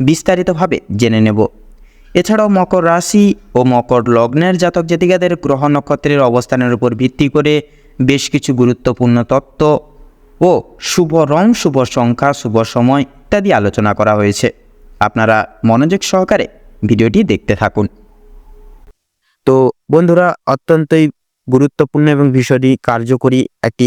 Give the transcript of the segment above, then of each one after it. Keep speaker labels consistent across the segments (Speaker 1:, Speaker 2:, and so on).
Speaker 1: বিস্তারিতভাবে জেনে নেব। এছাড়াও মকর রাশি ও মকর লগ্নের জাতক জাতিকাদের গ্রহ নক্ষত্রের অবস্থানের উপর ভিত্তি করে বেশ কিছু গুরুত্বপূর্ণ তত্ত্ব ও শুভ রং, শুভ সংখ্যা, শুভ সময় ইত্যাদি আলোচনা করা হয়েছে। আপনারা মনোযোগ সহকারে ভিডিওটি দেখতে থাকুন।
Speaker 2: তো বন্ধুরা, অত্যন্তই গুরুত্বপূর্ণ এবং ভীষণই কার্যকরী একটি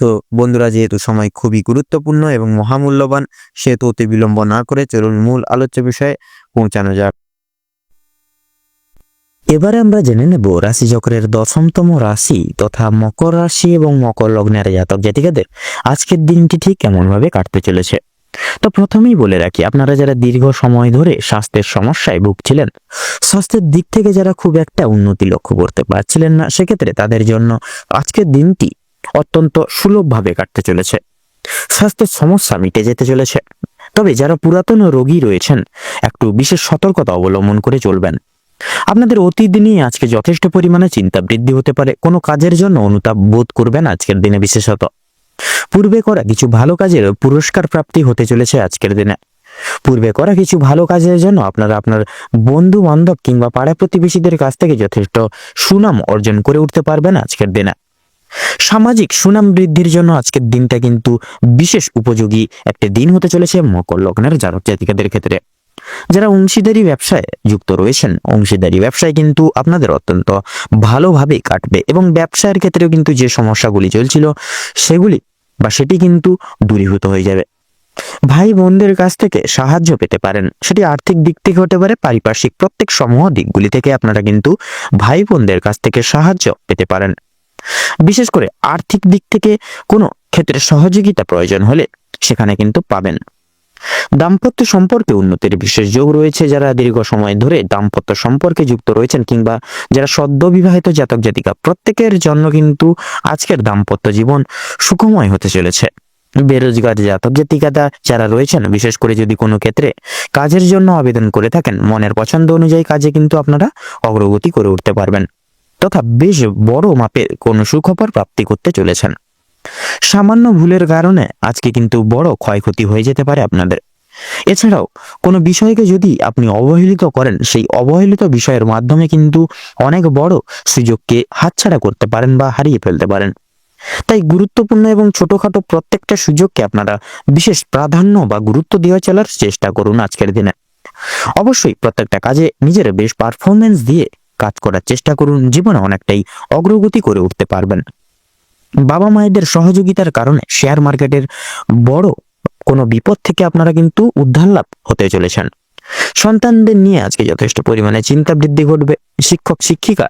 Speaker 2: তো বন্ধুরা, যেহেতু সময় খুবই গুরুত্বপূর্ণ এবং মহামূল্যবান, সেহেতু অতি বিলম্ব না করে চলুন মূল আলোচ্য বিষয়ে পৌঁছানো যাক।
Speaker 3: এবারে আমরা জেনে নেব রাশিচক্রের দশমতম রাশি তথা মকর রাশি এবং মকর লগ্নের জাতক জাতিকাদের আজকের দিনটি ঠিক কেমনভাবে কাটতে চলেছে। তো প্রথমেই বলে রাখি, আপনারা যারা দীর্ঘ সময় ধরে স্বাস্থ্যের সমস্যায় ভুগছিলেন, স্বাস্থ্যের দিক থেকে যারা খুব একটা উন্নতি লক্ষ্য করতে পারছিলেন না, সেক্ষেত্রে তাদের জন্য আজকের দিনটি অত্যন্ত সুলভভাবে কাটতে চলেছে। স্বাস্থ্যের সমস্যা মিটে যেতে চলেছে। তবে যারা পুরাতন রোগী রয়েছেন, একটু বিশেষ সতর্কতা অবলম্বন করে চলবেন। আপনাদের অতীত নিয়ে আজকে যথেষ্ট পরিমাণে চিন্তা বৃদ্ধি হতে পারে। কোনো কাজের জন্য অনুতাপ বোধ করবেন আজকের দিনে বিশেষত। পূর্বে করা কিছু ভালো কাজের পুরস্কার প্রাপ্তি হতে চলেছে আজকের দিনে। পূর্বে করা কিছু ভালো কাজের জন্য আপনারা আপনার বন্ধু বান্ধব কিংবা পাড়া প্রতিবেশীদের কাছ থেকে যথেষ্ট সুনাম অর্জন করে উঠতে পারবেন আজকের দিনে। সামাজিক সুনাম বৃদ্ধির জন্য আজকের দিনটা কিন্তু বিশেষ উপযোগী। একটা দিন হতে চলেছে মকর লগ্নের জাতক জাতিকাদের ক্ষেত্রে। যারা অংশীদারি ব্যবসায় যুক্ত রয়েছেন, অংশীদারি ব্যবসায় কিন্তু আপনাদের অত্যন্ত ভালোভাবে কাটবে এবং ব্যবসায়ের ক্ষেত্রেও কিন্তু যে সমস্যাগুলি চলছিল, সেগুলি বা সেটি কিন্তু দূরীভূত হয়ে যাবে। ভাই বোনদের কাছ থেকে সাহায্য পেতে পারেন। সেটি আর্থিক দিক থেকে হতে পারে, পারিপার্শ্বিক প্রত্যেক সমূহ দিকগুলি থেকে আপনারা কিন্তু ভাই বোনদের কাছ থেকে সাহায্য পেতে পারেন। বিশেষ করে আর্থিক দিক থেকে কোনো ক্ষেত্রে সহযোগিতা প্রয়োজন হলে সেখানে কিন্তু পাবেন। দাম্পত্য সম্পর্কে উন্নতির বিশেষ যোগ রয়েছে যারা দীর্ঘ সময় ধরে দাম্পত্য সম্পর্কে যুক্ত রয়েছেন কিংবা যারা সদ্য বিবাহিত জাতক জাতিকা, প্রত্যেকের জন্য কিন্তু আজকের দাম্পত্য জীবন সুখময় হতে চলেছে। বেরোজগার জাতক জাতিকাদা যারা রয়েছেন, বিশেষ করে যদি কোনো ক্ষেত্রে কাজের জন্য আবেদন করে থাকেন, মনের পছন্দ অনুযায়ী কাজে কিন্তু আপনারা অগ্রগতি করে উঠতে পারবেন। তথা বেশ বড় মাপের কোনো সুখবর প্রাপ্তি করতে চলেছেন। সামান্য ভুলের কারণে আজকে কিন্তু বড় ক্ষয়ক্ষতি হয়ে যেতে পারে আপনাদের। এছাড়াও কোনো বিষয়কে যদি আপনি অবহেলিত করেন, সেই অবহেলিত বিষয়ের মাধ্যমে কিন্তু অনেক বড় সুযোগকে হাতছাড়া করতে পারেন বা হারিয়ে ফেলতে পারেন। তাই গুরুত্বপূর্ণ এবং ছোটখাটো প্রত্যেকটা সুযোগকে আপনারা বিশেষ প্রাধান্য বা গুরুত্ব দেওয়া চলার চেষ্টা করুন আজকের দিনে। অবশ্যই প্রত্যেকটা কাজে নিজের বেশ পারফরমেন্স দিয়ে কাজ করার চেষ্টা করুন, জীবনে অনেকটাই অগ্রগতি করে উঠতে পারবেন। বাবা মায়েদের সহযোগিতার কারণে শেয়ার মার্কেটের বড় কোনো বিপদ থেকে আপনারা কিন্তু উদ্ধার লাভ হতে চলেছেন। সন্তানদের নিয়ে আজকে যথেষ্ট পরিমাণে চিন্তা বৃদ্ধি ঘটবে। শিক্ষক, শিক্ষিকা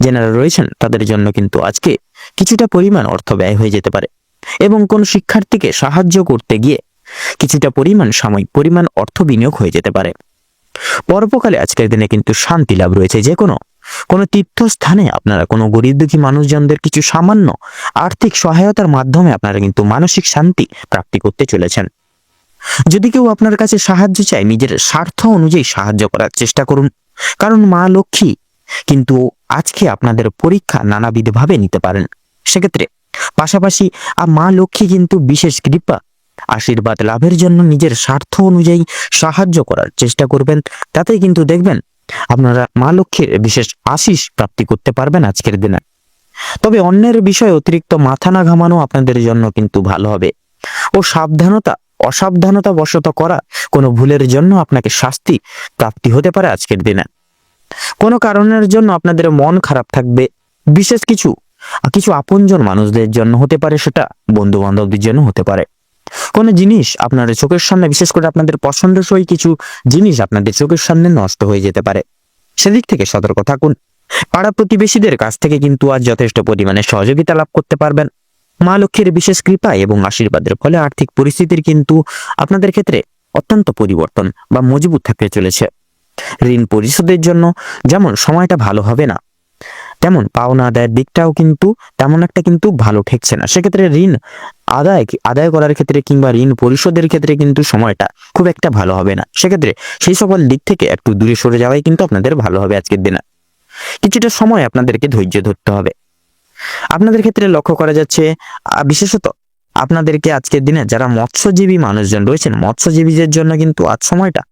Speaker 3: যেনারা রয়েছেন, তাদের জন্য কিন্তু আজকে কিছুটা পরিমাণ অর্থ ব্যয় হয়ে যেতে পারে এবং কোন শিক্ষার্থীকে সাহায্য করতে গিয়ে কিছুটা পরিমাণ সাময়িক পরিমাণ অর্থ বিনিয়োগ হয়ে যেতে পারে। পরপকালে আজকের দিনে কিন্তু শান্তি লাভ রয়েছে যে কোনো। কোনো তীর্থস্থানে আপনারা, কোনো গরিব দুঃখী মানুষজনদের কিছু সামান্য আর্থিক সহায়তার মাধ্যমে আপনারা কিন্তু মানসিক শান্তি প্রাপ্তি করতে চলেছেন। যদি কেউ আপনার কাছে সাহায্য চায়, নিজের স্বার্থ অনুযায়ী সাহায্য করার চেষ্টা করুন। কারণ মা লক্ষ্মী কিন্তু আজকে আপনাদের পরীক্ষা নানাবিধভাবে নিতে পারেন। সেক্ষেত্রে পাশাপাশি মা লক্ষ্মী কিন্তু বিশেষ কৃপা আশীর্বাদ লাভের জন্য নিজের স্বার্থ অনুযায়ী সাহায্য করার চেষ্টা করবেন। তাতে কিন্তু দেখবেন আপনারা মা লক্ষ্মীর বিশেষ আশিস প্রাপ্তি করতে পারবেন আজকের দিনে। তবে অন্যের বিষয়ে অতিরিক্ত মাথা না ঘামানো আপনাদের জন্য কিন্তু ভালো হবে। ও সাবধানতা, অসাবধানতা বশত করা কোনো ভুলের জন্য আপনাকে শাস্তি প্রাপ্তি হতে পারে আজকের দিনে। কোনো কারণের জন্য আপনাদের মন খারাপ থাকবে। বিশেষ কিছু কিছু আপনজন মানুষদের জন্য হতে পারে সেটা বন্ধু বান্ধবদের জন্য হতে পারে। কোনো জিনিস আপনার চোখের সামনে, বিশেষ করে আপনাদের পছন্দসই কিছু জিনিস আপনাদের চোখের সামনে নষ্ট হয়ে যেতে পারে। সেদিক থেকে সতর্ক থাকুন। পাড়া প্রতিবেশীদের কাছ থেকে কিন্তু আজ যথেষ্ট পরিমাণে সহযোগিতা লাভ করতে পারবেন। মা লক্ষ্মীর বিশেষ কৃপা এবং আশীর্বাদের ফলে আর্থিক পরিস্থিতির কিন্তু আপনাদের ক্ষেত্রে অত্যন্ত পরিবর্তন বা মজবুত থাকতে চলেছে। ঋণ পরিশোধের জন্য যেমন সময়টা ভালো হবে না, তেমন পাওনা আদায়ের দিকটাও কিন্তু তেমন একটা কিন্তু ভালো ঠেকছে না। সেক্ষেত্রে ঋণ আদায় আদায় করার ক্ষেত্রে কিংবা ঋণ পরিশোধের ক্ষেত্রে কিন্তু সময়টা খুব একটা ভালো হবে না। সেক্ষেত্রে সেই সকল দিক থেকে একটু দূরে সরে যাওয়াই কিন্তু আপনাদের ভালো হবে আজকের দিনে। কিছুটা সময় আপনাদেরকে ধৈর্য ধরতে হবে। আপনাদের ক্ষেত্রে লক্ষ্য করা যাচ্ছে বিশেষত আপনাদেরকে আজকের দিনে যারা মৎস্যজীবী মানুষজন রয়েছেন, মৎস্যজীবীদের জন্য কিন্তু আজ সময়টা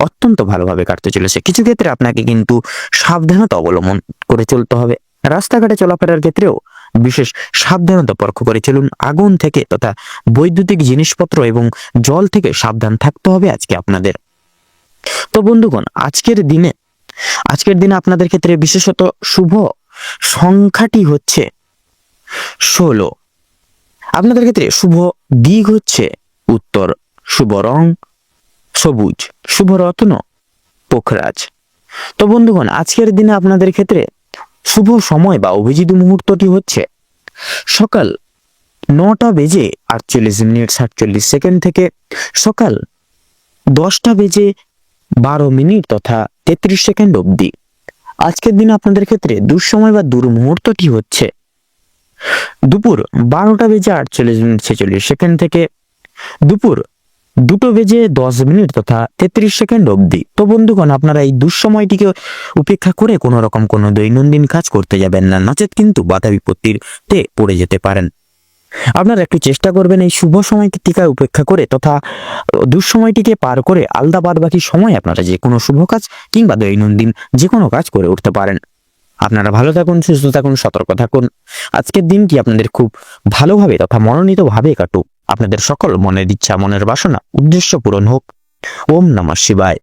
Speaker 3: অত্যন্ত ভালোভাবে কাটতে চলেছে। কিছু ক্ষেত্রে আপনাকে কিন্তু সাবধানতা অবলম্বন করে চলতে হবে। রাস্তাঘাটে চলাফেরার ক্ষেত্রেও বিশেষ সাবধানতা পরখ করে চলুন আগুন থেকে তথা বৈদ্যুতিক জিনিসপত্র এবং জল থেকে সাবধান থাকতে হবে আজকে আপনাদের। তো বন্ধুগণ, আজকের দিনে আজকের দিনে আপনাদের ক্ষেত্রে বিশেষত শুভ সংখ্যাটি হচ্ছে ষোলো। আপনাদের ক্ষেত্রে শুভ দিক হচ্ছে উত্তর, শুভ রং সবুজ, শুভ রত্ন পোখরাজ। তো বন্ধুগণ, আজকের দিনে আপনাদের ক্ষেত্রে শুভ সময় বা অভিজিত মুহূর্তটি হচ্ছে সকাল নটা বেজে আটচল্লিশ মিনিট সাতচল্লিশ সেকেন্ড থেকে সকাল দশটা বেজে বারো মিনিট তথা তেত্রিশ সেকেন্ড অবধি। আজকের দিনে আপনাদের ক্ষেত্রে দুঃসময় বা দুর্মুহূর্তটি হচ্ছে দুপুর বারোটা বেজে আটচল্লিশ মিনিট ছেচল্লিশ সেকেন্ড থেকে দুপুর দুটো বেজে দশ মিনিট তথা তেত্রিশ সেকেন্ড অবধি। তো বন্ধুগণ, আপনারা এই দুঃসময়টিকে উপেক্ষা করে কোনো রকম কোনো দৈনন্দিন কাজ করতে যাবেন না। নচেত কিন্তু বাধা বিপত্তির তে পড়ে যেতে পারেন। আপনারা একটু চেষ্টা করবেন এই শুভ সময়টিকে উপেক্ষা করে তথা দুঃসময়টিকে পার করে আলাদা বাদ বাকি সময় আপনারা যে কোনো শুভ কাজ কিংবা দৈনন্দিন যে কোনো কাজ করে উঠতে পারেন। আপনারা ভালো থাকুন, সুস্থ থাকুন, সতর্ক থাকুন। আজকের দিনটি আপনাদের খুব ভালোভাবে তথা মনোনীতভাবে কাটুক। আপনাদের সকল মনের ইচ্ছা মনের বাসনা উদ্দেশ্য পূরণ হোক। ওম নমঃ শিবায়।